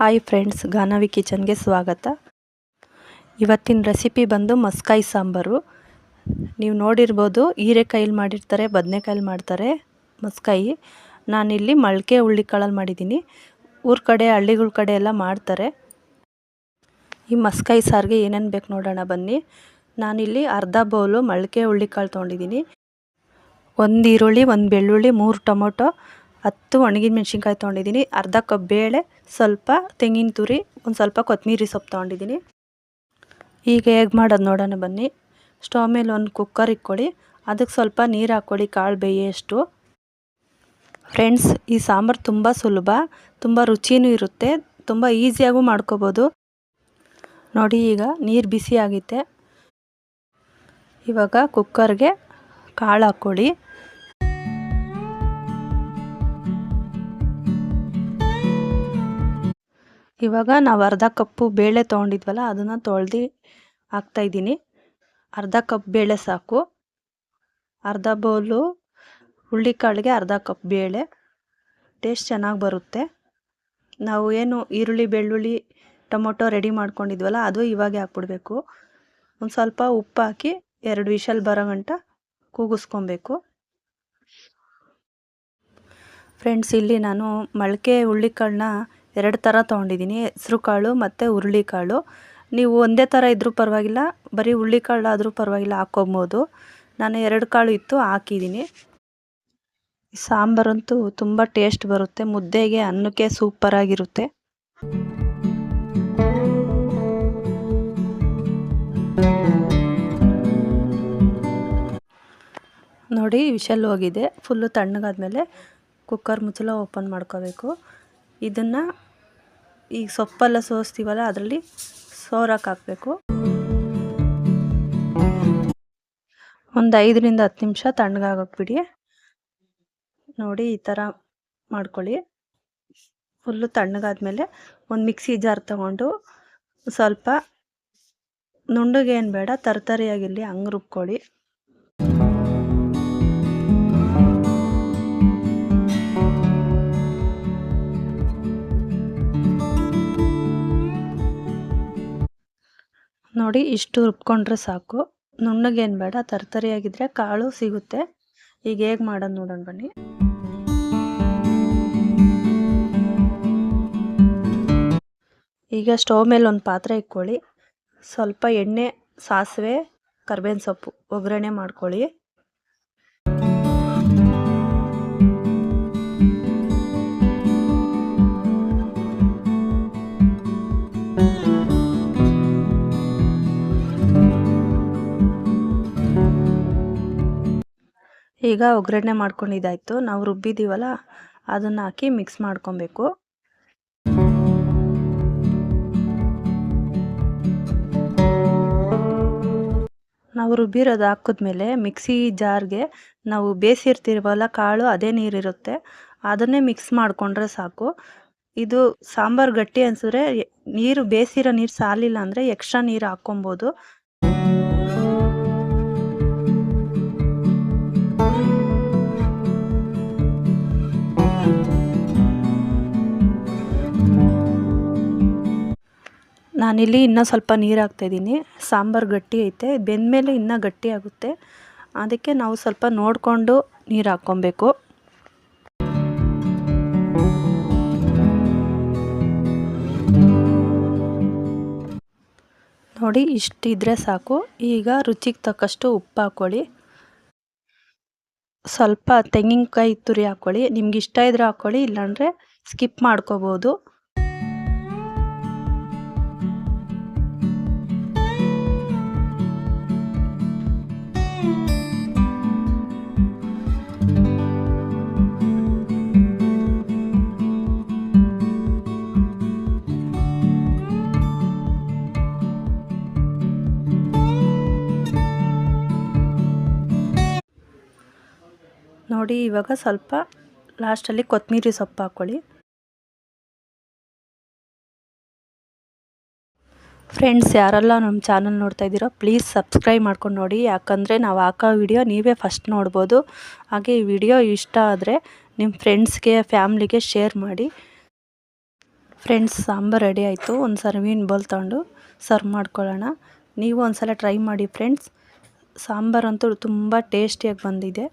Hi friends Ganavi ಕಿಚನ್ಗೆ ಸ್ವಾಗತ. ಇವತ್ತಿನ recipe ಬಂದು ಮಸ್ಕಾಯಿ ಸಾಂಬಾರು. ನೀವು ನೋಡಿರ್ಬೋದು ಹೀರೆಕಾಯಿಲಿ ಮಾಡಿರ್ತಾರೆ ಬದನೆಕಾಯಲ್ಲಿ ಮಾಡ್ತಾರೆ ಮಸ್ಕಾಯಿ. ನಾನಿಲ್ಲಿ ಮೊಳಕೆ ಹುಳ್ಳಿಕಾಳಲ್ಲಿ ಮಾಡಿದ್ದೀನಿ. ಊರ ಕಡೆ, ಹಳ್ಳಿಗಳ ಕಡೆ ಎಲ್ಲ ಮಾಡ್ತಾರೆ. ಈ ಮಸ್ಕಾಯಿ ಸಾರಿಗೆ ಏನೇನು ಬೇಕು ನೋಡೋಣ ಬನ್ನಿ. ನಾನಿಲ್ಲಿ ಅರ್ಧ ಬೌಲು ಹುಳ್ಳಿ ಕಾಳು ತೊಗೊಂಡಿದ್ದೀನಿ. ಒಂದು ಈರುಳ್ಳಿ, ಒಂದು ಬೆಳ್ಳುಳ್ಳಿ, ಮೂರು ಟೊಮೊಟೊ ಹತ್ತು ಒಣಗಿದ ಮೆಣಸಿನ್ಕಾಯಿ ತೊಗೊಂಡಿದ್ದೀನಿ ಅರ್ಧ ಕಪ್ ಬೇಳೆ, ಸ್ವಲ್ಪ ತೆಂಗಿನ ತುರಿ, ಒಂದು ಸ್ವಲ್ಪ ಕೊತ್ತಂಬರಿ ಸೊಪ್ಪು ತೊಗೊಂಡಿದ್ದೀನಿ ಈಗ ಹೇಗೆ ಮಾಡೋದು ನೋಡೋಣ ಬನ್ನಿ. ಸ್ಟವ್ ಮೇಲೆ ಒಂದು ಕುಕ್ಕರ್ ಇಕ್ಕೊಳ್ಳಿ. ಅದಕ್ಕೆ ಸ್ವಲ್ಪ ನೀರು ಹಾಕ್ಕೊಳ್ಳಿ, ಕಾಳು ಬೇಯಷ್ಟು. ಫ್ರೆಂಡ್ಸ್, ಈ ಸಾಂಬಾರು ತುಂಬ ಸುಲಭ, ತುಂಬ ರುಚಿನೂ ಇರುತ್ತೆ, ತುಂಬ ಈಸಿಯಾಗೂ ಮಾಡ್ಕೋಬೋದು. ನೋಡಿ ಈಗ ನೀರು ಬಿಸಿ ಇವಾಗ ಕುಕ್ಕರ್ಗೆ ಕಾಳು ಹಾಕ್ಕೊಳ್ಳಿ. ಇವಾಗ ನಾವು ಅರ್ಧ ಕಪ್ಪು ಬೇಳೆ ತೊಗೊಂಡಿದ್ವಲ್ಲ, ಅದನ್ನು ತೊಳ್ದು ಹಾಕ್ತಾಯಿದ್ದೀನಿ ಅರ್ಧ ಕಪ್ ಬೇಳೆ ಸಾಕು. ಅರ್ಧ ಬೌಲು ಹುಳ್ಳಿಕಾಳಿಗೆ ಅರ್ಧ ಕಪ್ ಬೇಳೆ. ಟೇಸ್ಟ್ ಚೆನ್ನಾಗಿ ಬರುತ್ತೆ. ನಾವು ಏನು ಈರುಳ್ಳಿ, ಬೆಳ್ಳುಳ್ಳಿ, ಟೊಮೊಟೊ ರೆಡಿ ಮಾಡ್ಕೊಂಡಿದ್ವಲ್ಲ, ಅದು ಇವಾಗೆ ಹಾಕ್ಬಿಡ್ಬೇಕು. ಒಂದು ಸ್ವಲ್ಪ ಉಪ್ಪು ಹಾಕಿ ಎರಡು ವಿಷಲ್ ಬರೋ ಗಂಟ ಕೂಗಿಸ್ಕೊಬೇಕು. ಫ್ರೆಂಡ್ಸ್, ಇಲ್ಲಿ ನಾನು ಮೊಳಕೆ ಹುಳ್ಳಿಕಾಳನ್ನ ಎರಡು ಥರ ತೊಗೊಂಡಿದ್ದೀನಿ. ಹೆಸ್ರು ಕಾಳು ಮತ್ತು ಹುರುಳಿಕಾಳು. ನೀವು ಒಂದೇ ಥರ ಇದ್ದರೂ ಪರವಾಗಿಲ್ಲ, ಬರೀ ಹುರುಳಿಕಾಳು ಆದರೂ ಪರವಾಗಿಲ್ಲ ಹಾಕ್ಕೊಬೋದು ನಾನು ಎರಡು ಕಾಳು ಇತ್ತು, ಹಾಕಿದ್ದೀನಿ. ಸಾಂಬಾರಂತೂ ತುಂಬ ಟೇಸ್ಟ್ ಬರುತ್ತೆ. ಮುದ್ದೆಗೆ ಅನ್ನಕ್ಕೆ ಸೂಪರಾಗಿರುತ್ತೆ ನೋಡಿ, ವಿಷಲ್ ಹೋಗಿದೆ. ಫುಲ್ಲು ತಣ್ಣಗಾದ್ಮೇಲೆ ಕುಕ್ಕರ್ ಮುಚ್ಚಲ ಓಪನ್ ಮಾಡ್ಕೋಬೇಕು. ಇದನ್ನು ಈ ಸೊಪ್ಪೆಲ್ಲ ಸೋಸ್ತೀವಲ್ಲ, ಅದರಲ್ಲಿ ಸೋರಕ್ಕೆ ಹಾಕಬೇಕು. ಒಂದು ಐದರಿಂದ ಹತ್ತು ನಿಮಿಷ ತಣ್ಣಗಾಗಕ್ಕೆ ನೋಡಿ ಈ ಥರ ಮಾಡ್ಕೊಳ್ಳಿ. ಫುಲ್ಲು ತಣ್ಣಗಾದ್ಮೇಲೆ ಒಂದು ಮಿಕ್ಸಿ ಜಾರ್ ತಗೊಂಡು ಸ್ವಲ್ಪ ನುಣ್ಣಗೇನು ಬೇಡ ತರತರಿಯಾಗಿರಲಿ ಹಂಗೆ ರುಬ್ಕೊಳ್ಳಿ. ನೋಡಿ ಇಷ್ಟು ರುಬ್ಕೊಂಡ್ರೆ ಸಾಕು. ನುಣ್ಣಗೇನು ಬೇಡ ತರ್ತರಿಯಾಗಿದ್ದರೆ ಕಾಳು ಸಿಗುತ್ತೆ. ಈಗ ಹೇಗೆ ಮಾಡೋದು ನೋಡೋಣ ಬನ್ನಿ. ಈಗ ಸ್ಟವ್ ಮೇಲೆ ಒಂದು ಪಾತ್ರೆ ಇಕ್ಕೊಳ್ಳಿ ಸ್ವಲ್ಪ ಎಣ್ಣೆ, ಸಾಸಿವೆ, ಕರ್ಬೇವಿನ ಸೊಪ್ಪು ಒಗ್ಗರಣೆ ಮಾಡ್ಕೊಳ್ಳಿ. ಈಗ ಒಗ್ಗರಣೆ ಮಾಡ್ಕೊಂಡಿದ್ದಾಯಿತು. ನಾವು ರುಬ್ಬಿದ್ದೀವಲ್ಲ, ಅದನ್ನು ಹಾಕಿ ಮಿಕ್ಸ್ ಮಾಡ್ಕೊಬೇಕು. ನಾವು ರುಬ್ಬಿರೋದು ಹಾಕಿದ್ಮೇಲೆ ಮಿಕ್ಸಿ ಜಾರ್ಗೆ ನಾವು ಬೇಯಿಸಿರ್ತೀವಲ್ಲ ಕಾಳು, ಅದೇ ನೀರಿರುತ್ತೆ. ಅದನ್ನೇ ಮಿಕ್ಸ್ ಮಾಡಿಕೊಂಡ್ರೆ ಸಾಕು. ಇದು ಸಾಂಬಾರು ಗಟ್ಟಿ ಅನಿಸಿದ್ರೆ, ನೀರು ಬೇಯಿಸಿರೋ ನೀರು ಸಾಲಿಲ್ಲ ಅಂದರೆ ಎಕ್ಸ್ಟ್ರಾ ನೀರು ಹಾಕ್ಕೊಬೋದು. ನಾನಿಲ್ಲಿ ಇನ್ನೂ ಸ್ವಲ್ಪ ನೀರು ಹಾಕ್ತಾಯಿದ್ದೀನಿ ಸಾಂಬಾರು ಗಟ್ಟಿ ಐತೆ. ಬೆಂದಮೇಲೆ ಇನ್ನೂ ಗಟ್ಟಿ ಆಗುತ್ತೆ. ಅದಕ್ಕೆ ನಾವು ಸ್ವಲ್ಪ ನೋಡಿಕೊಂಡು ನೀರು ಹಾಕ್ಕೊಬೇಕು. ನೋಡಿ ಇಷ್ಟಿದ್ರೆ ಸಾಕು. ಈಗ ರುಚಿಗೆ ತಕ್ಕಷ್ಟು ಉಪ್ಪು ಹಾಕ್ಕೊಳ್ಳಿ ಸ್ವಲ್ಪ ತೆಂಗಿನಕಾಯಿ ತುರಿ ಹಾಕ್ಕೊಳ್ಳಿ ನಿಮ್ಗೆ ಇಷ್ಟ ಇದ್ರೆ ಹಾಕ್ಕೊಳ್ಳಿ ಇಲ್ಲಾಂದರೆ ಸ್ಕಿಪ್ ಮಾಡ್ಕೋಬೋದು. ನೋಡಿ, ಇವಾಗ ಸ್ವಲ್ಪ ಲಾಸ್ಟಲ್ಲಿ ಕೊತ್ತಂಬರಿ ಸೊಪ್ಪು ಹಾಕ್ಕೊಳ್ಳಿ. ಫ್ರೆಂಡ್ಸ್ ಯಾರೆಲ್ಲ ನಮ್ಮ ಚಾನಲ್ ನೋಡ್ತಾ ಇದ್ದೀರೋ ಪ್ಲೀಸ್ ಸಬ್ಸ್ಕ್ರೈಬ್ ಮಾಡ್ಕೊಂಡು ನೋಡಿ. ಯಾಕಂದರೆ ನಾವು ಹಾಕೋ ವಿಡಿಯೋ ನೀವೇ ಫಸ್ಟ್ ನೋಡ್ಬೋದು. ಹಾಗೆ ಈ ವಿಡಿಯೋ ಇಷ್ಟ ಆದರೆ ನಿಮ್ಮ ಫ್ರೆಂಡ್ಸ್ಗೆ ಫ್ಯಾಮ್ಲಿಗೆ ಶೇರ್ ಮಾಡಿ. ಫ್ರೆಂಡ್ಸ್ ಸಾಂಬಾರು ರೆಡಿ ಆಯಿತು. ಒಂದು ಸರ್ವಿನ ಬೌಲ್ ತಗೊಂಡು ಸರ್ವ್ ಮಾಡ್ಕೊಳ್ಳೋಣ. ನೀವು ಒಂದ್ಸಲ ಟ್ರೈ ಮಾಡಿ ಫ್ರೆಂಡ್ಸ್ ಸಾಂಬಾರಂತೂ ತುಂಬ ಟೇಸ್ಟಿಯಾಗಿ ಬಂದಿದೆ.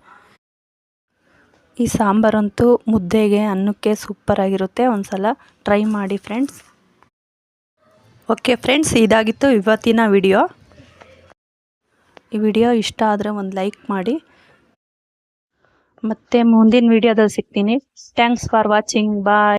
ಈ ಸಾಂಬಾರಂತೂ ಮುದ್ದೆಗೆ, ಅನ್ನಕ್ಕೆ ಸೂಪರಾಗಿರುತ್ತೆ ಒಂದ್ಸಲ ಟ್ರೈ ಮಾಡಿ ಫ್ರೆಂಡ್ಸ್ ಓಕೆ ಫ್ರೆಂಡ್ಸ್ ಇದಾಗಿತ್ತು ಇವತ್ತಿನ ವಿಡಿಯೋ ಈ ವಿಡಿಯೋ ಇಷ್ಟ ಆದರೆ ಒಂದು ಲೈಕ್ ಮಾಡಿ. ಮತ್ತೆ ಮುಂದಿನ ವಿಡಿಯೋದಲ್ಲಿ ಸಿಗ್ತೀನಿ. Thanks for watching bye